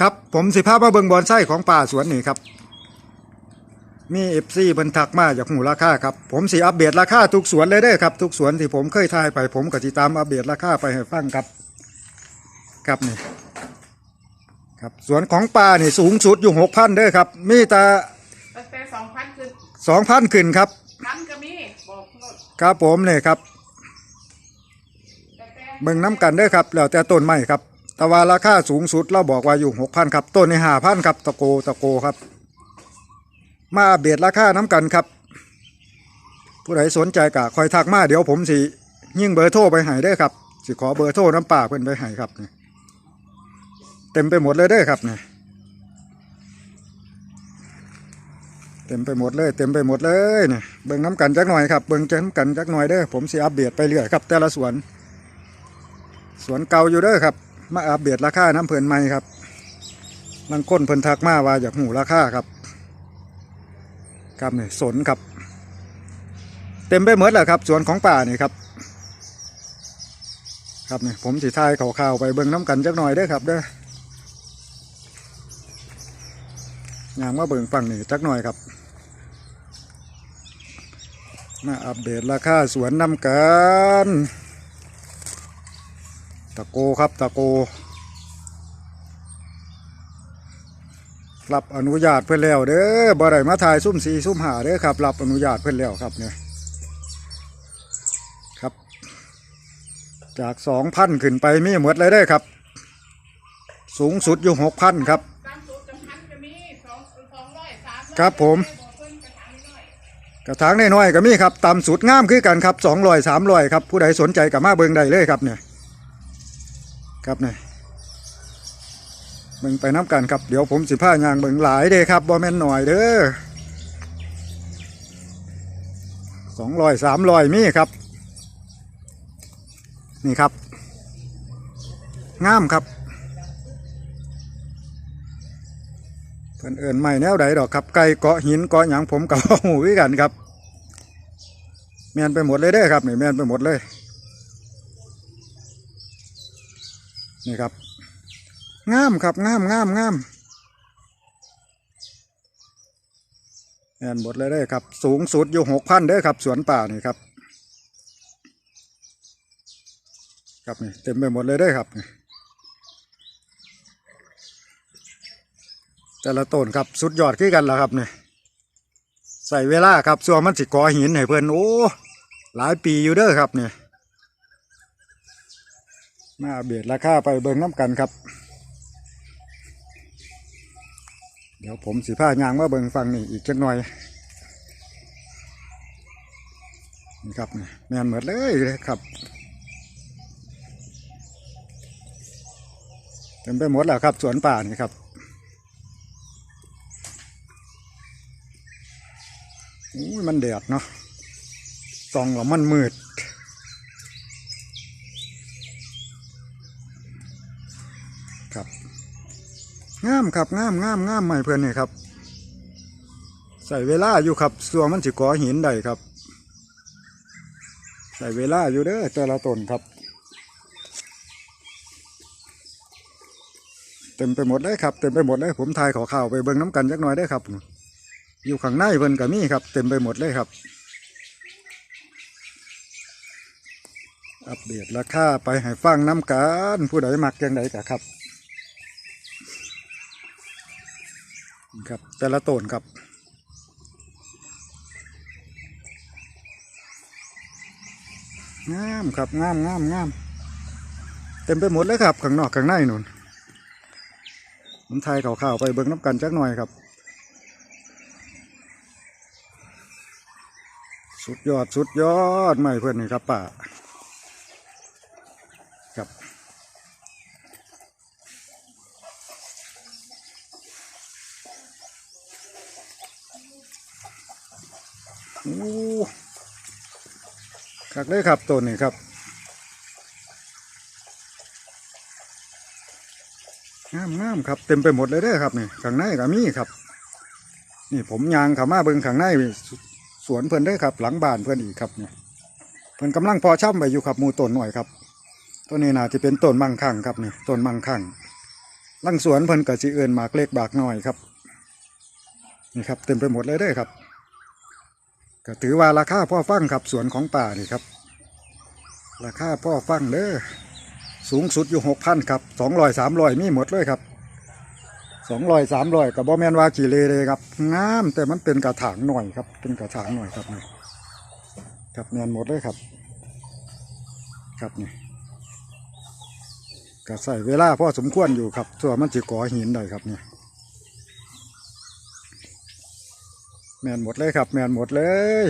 ครับผมสิภาพมาเบิงบอนไส้ของป่าสวนนี่ครับ มีเอฟซีเพิ่นทักมาจากหูราคาครับ ผมสิอัปเดตราคาทุกสวนเลยเด้อครับ ทุกสวนที่ผมเคยทายไป ผมก็สิตามอัปเดตราคาไปให้ฟังครับ ครับนี่ครับสวนของป่านี่สูงสุดอยู่หกพันเด้อครับ มีแต่ตั้งแต่สองพันคือสองพันขึ้นครับ พันก็มีบอกโลดครับผมเนี่ยครับแต่แต่ เบิ่งน้ำกันเด้อครับแล้วแต่ต้นไม้ครับ แต่ว่าราคาสูงสุดเราบอกว่าอยู่หกพันครับต้นในห้าพันครับตะโกตะโกครับ มาเบียดราคาน้ำกันครับ ผู้ใดสนใจกะคอยทักมาเดี๋ยวผมสิยิ่งเบอร์โทรไปให้ได้ครับสิขอเบอร์โทรน้ำป่าเพิ่นไปให้ครับนี่เต็มไปหมดเลยเด้ครับเนี่ยเต็มไปหมดเลยเต็มไปหมดเลยเนี่ยเบิ่งน้ำกันจักหน่อยครับเบิ่งจักน้ำกันจักหน่อยเด้อผมสิอัปเดตไปเรื่อยครับ แต่ละสวน สวนเก่าอยู่เด้อครับ มาอัปเดตราคาน้ำเพิ่นใหม่ครับลังค้นเพิ่นทักมาว่าอยากหูราคาครับครับนี่สนครับ เต็มไปหมดแล้วครับสวนของป่านี่ครับ ครับนี่ผมสิทายข่าวๆไปเบิ่งน้ำกันจักหน่อยเด้อครับเด้ออย่างว่าเบิ่งฝั่งนี่จักหน่อยครับมาอัปเดตราคาสวนน้ำกันะโกครับตะโก รับอนุญาตเพื่อนแล้วเด้อบ่ได้มาถ่ายซุ่มสีซุ่มหาเด้อครับ รับอนุญาตเพื่อนแล้วครับเนี่ยครับ จากสองพันขึ้นไปมีหมดเลยได้อครับ สูงสุดอยู่หกพันครับ ครับผม กระถางน้อยกระมีครับต่ำสุดงามคือกันครับสองร้อยสามร้อยครับ ผู้ใดสนใจกับมาเบิงได้เลยครับเนี่ย ครับเนี่ยเบิงไปน้ำกันครับเดี๋ยวผมสิผ้ายางเบิงหลายเด้ครับบ่แม่นหน่อยเด้อสองร้อยสามร้อยมีครับ นี่ครับงามครับเพิ่นเอินไม่แนวใดดอกครับไก่เกาะหินเกาะหยังผมกับหูคือกันครับแมนไปหมดเลยเด้อครับนี่แมนไปหมดเลย นี่ครับงามครับงามงามงามแมนหมดเลยเด้ครับ สูงสุดอยู่หกพันเด้อครับ สวนป่านี่ครับ ครับนี่เต็มไปหมดเลยเด้ครับ แต่ละต้นครับสุดยอดคือกันละครับนี่ใส่เวลาครับส่วนมันสิกอหินให้เพื่อนโอ้หลายปีอยู่เด้อครับเนี่ย มาเบียดราคาไปเบิ่งน้ำกันครับ เดี๋ยวผมสิผ้ายางมาเบิ่งฟังนี่อีกจักหน่อยนี่ครับแมนหมดเลยครับเต็มไปหมดแล้วครับสวนป่านี่ครับอุ้ยมันแดดเนาะส่องแล้วมันมืด งามครับงามงามงามใหม่เพื่อนนี่ครับ ใส่เวลาอยู่ครับส่วนมันสิก่อหินได้ครับ ใส่เวลาอยู่เด้อแต่ละต้นครับ เต็มไปหมดเลยครับเต็มไปหมดเลยผมถ่ายขอข่าวไปเบิ่งน้ำกันจักหน่อยได้ครับ อยู่ข้างในเพิ่นก็มีครับ เต็มไปหมดเลยครับ อัปเดตราคาไปให้ฟังน้ำกันผู้ใดมักยังไงกะครับ ครับ แต่ละต้นครับงามครับงามงามงามเต็มไปหมดเลยครับข้างนอกข้างในนู่นผมไทยข่าวๆไปเบิ่งน้ำกันจักหน่อยครับ สุดยอดสุดยอดไม่เพื่อนนี่ครับป่าครับ โอ้คักเลยครับตัวนี้ครับงามงามครับเต็มไปหมดเลยเด้อครับนี่ข้างในก็มีครับ นี่ผมยางขามาเบิงข้างในสสวนเพื่อนเด้ครับ หลังบ้านเพื่อนอีกครับเนี่ยเพื่อนกำลังพอช่ำไปอยู่ครับมูต้นหน่อยครับต้นนี้น่าจะเป็นต้นมังคังครับนี่ต้นมังคังลังสวนเพิ่นก็สิเอินหมากเล็กบากน้อยครับนี่ครับเต็มไปหมดเลยเด้อครับ ก็ถือว่าราคาพ่อฟังครับสวนของป่านี่ครับ ราคาพ่อฟังเด้อสูงสุดอยู่หกพันครับสองร้อยสามร้อยมีหมดเลยครับสองร้อยสามร้อยกับบ่แมนวากี่เลเลยครับงามแต่มันเป็นกระถางหน่อยครับ เป็นกระถางหน่อยครับนี่ครับแมนหมดเลยครับ ครับนี่ก็ใส่เวลาพ่อสมควรอยู่ครับตัวมันจะก่อหินได้ครับเนี่ย แมนหมดเลยครับ แมนหมดเลย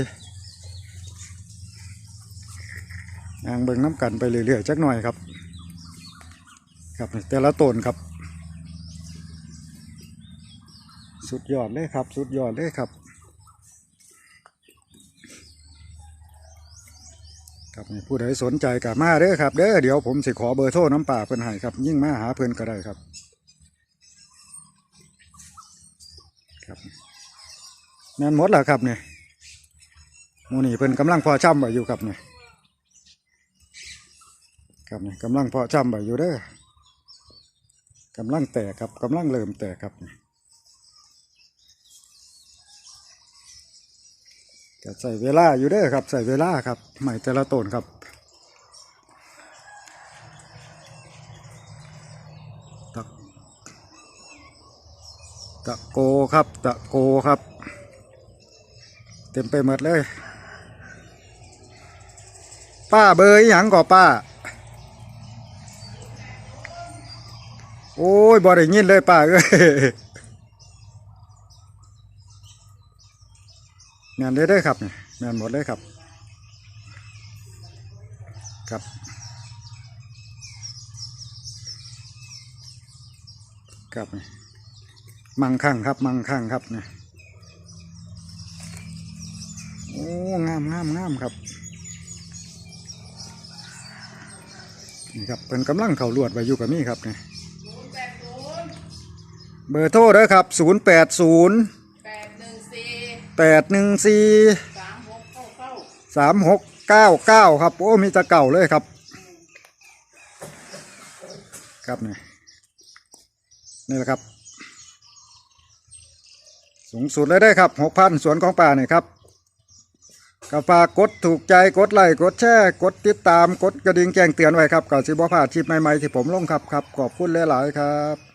ยางเบิ่งน้ำกันไปเรื่อยๆจักหน่อยครับ ครับนี่แต่ละต้นครับ สุดยอดเลยครับ สุดยอดเลยครับครับนี่ผู้ใดสนใจกับมาเด้อครับเด้อเดี๋ยวผมสิขอเบอร์โทรน้ำป่าเพิ่นให้ครับ ยิ่งมาหาเพิ่นก็ได้ครับ แม่นหมดแล้วครับเนี่ยมูนี่เพิ่นกำลังพอช่ำไว้อยู่ครับเนี่ยครับเนี่ยกำลังพอช่ำไว้อยู่เด้อกำลังแตกครับกำลังเริ่มแตกครับนี่ก็ใส่เวลาอยู่เด้อครับ ใส่เวลาครับใหม่แต่ละต้นครับตะตะโกครับ ตะโกครับ เต็มไปหมดเลย ป้าเบยหยังก่อป้า โอ้ยบ่ได้ยินเลยป้าเอ้ยแมนเลยเด้ครับนี่แมนหมดเลยครับ ครับครับ มังคั่งครับ มังคั่งครับเนี่ยโอ้งามงามงามครับนี่ครับเป็นกำลังเข่าลวดไว้อยู่กับมี่ครับเนี่ยเบอร์โทรเด้อครับศูนย์แปดศูนย์แปดหนึ่งซีแปดหนึ่งซีสามหกเข้าเข้าสามหกเก้าเก้าครับ โอ้ มีตะเก่าเลยครับ ครับนี่นี่แหละครับ สูงสุดเลยได้ครับหกพันสวนของป่าเนี่ยครับ ก็ฝากกดถูกใจกดไลค์กดแชร์กดติดตามกดกระดิ่งแจ้งเตือนไว้ครับก่อนสิบ่พลาดคลิปใหม่ๆที่ผมลงครับครับขอบคุณหลายๆครับ